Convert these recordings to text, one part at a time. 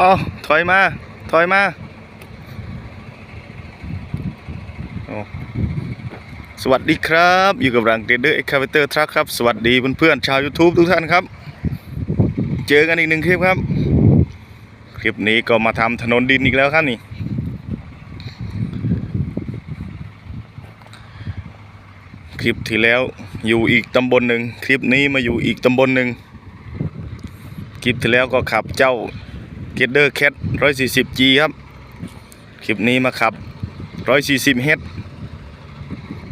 อ๋อถอยมา ถอยมาสวัสดีครับ อยู่กับรังเดเดอร์เอ็กคาเวเตอร์ทรัคครับ สวัสดีเพื่อนๆชาว YouTube ทุกท่านครับ เจอกันอีกหนึ่งคลิปครับ คลิปนี้ก็มาทำถนนดินอีกแล้วครับนี่ คลิปที่แล้วอยู่อีกตำบลหนึ่งคลิปนี้มาอยู่อีกตำบลหนึ่งคลิปที่แล้วก็ขับเจ้า เก t เดอร์แคท140 G ครับ คลิปนี้มาขับ140 h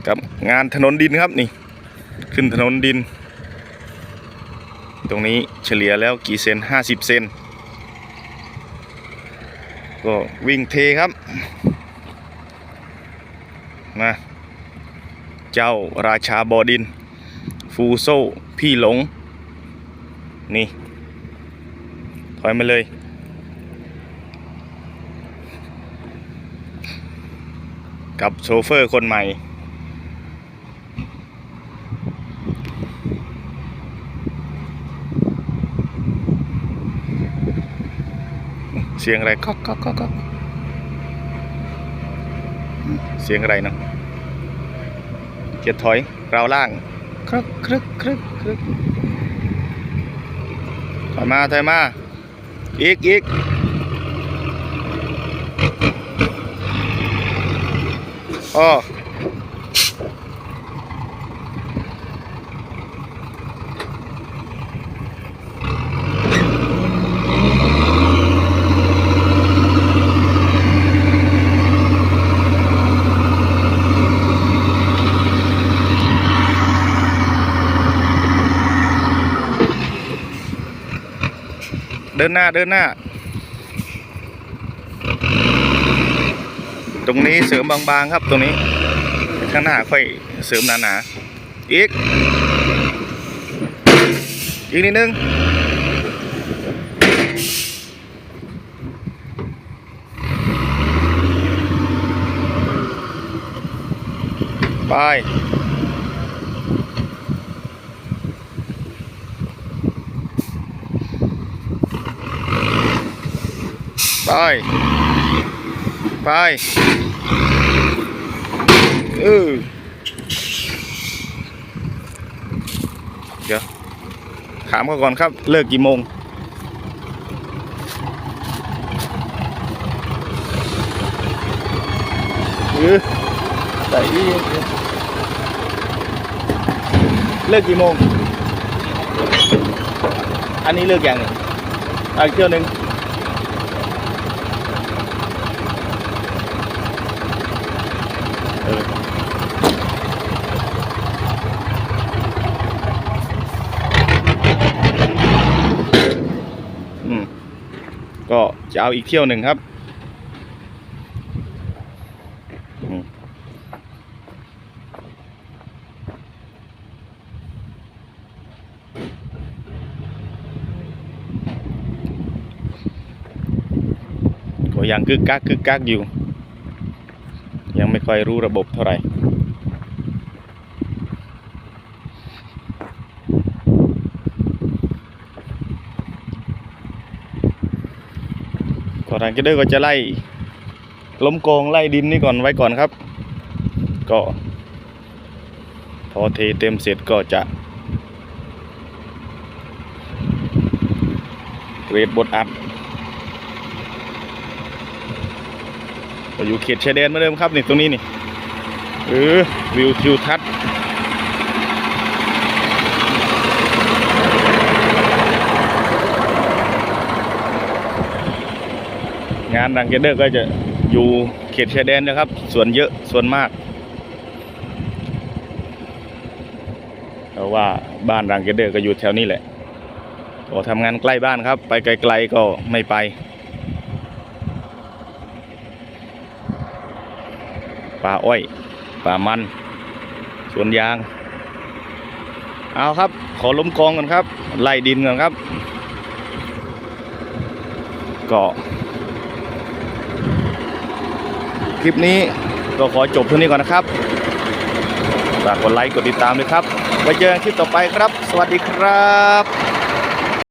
กับงานถนนดินครับนี่ ขึ้นถนนดิน ตรงนี้เฉลี่ยแล้วกี่เซน50เซนก็วิ่งเทครับมาเจ้าราชาบอดิน ฟูโซพี่หลง นี่ ถอยมาเลย กับโชเฟอร์คนใหม่ เสียงอะไรก๊อกก๊อกก๊อกก๊กเสียงอะไรเนาะเกียร์ถอยราวล่างครึกครึกครึกครึกถอยมาถอยมา อีกอีก อ้อเดินหน้าเดินหน้า ตรงนี้เสริมบางๆครับตรงนี้ ข้างหน้าค่อยเสริมหนาๆอีก อีกนิดนึงไปไป ไปเออเดี๋ยวถามเขาก่อนครับ เลิกกี่โมง เออใส่อีเลิกกี่โมง อันนี้เลิกอยังเนี่ยเอาอีกเที่ยวหนึ่ง เอออืม ก็จะเอาอีกเที่ยวหนึ่งครับอืมก็ยังกึกกักกึกกักอยู่ ค่อยรู้ระบบเท่าไหร่ก็ทางเกเดอร์ก็จะไล่ล้มโกงไล่ดินนี่ก่อนไว้ก่อนครับ ก็พอเทเต็มเสร็จก็จะเรดบทอัด ก็อยู่เขตชายแดนเหมือนเดิมครับนี่ตรงนี้นี่เออวิวทิวทัศน์งานดังเกเดอร์ก็จะอยู่เขตชายแดนนะครับ ส่วนเยอะส่วนมากเพราะว่าบ้านรังเกเดอร์ก็อยู่แถวนี้แหละก็ทำงานใกล้บ้านครับ ไปไกล ๆก็ไม่ไป ป่าอ้อยป่ามันสวนยาง เอาครับ ขอล้มกองกันครับ ไล่ดินกันครับ ก็คลิปนี้ก็ขอจบเท่านี้ก่อนนะครับฝากกดไลค์กดติดตามด้วยครับไว้เจอกันคลิปต่อไปครับ สวัสดีครับ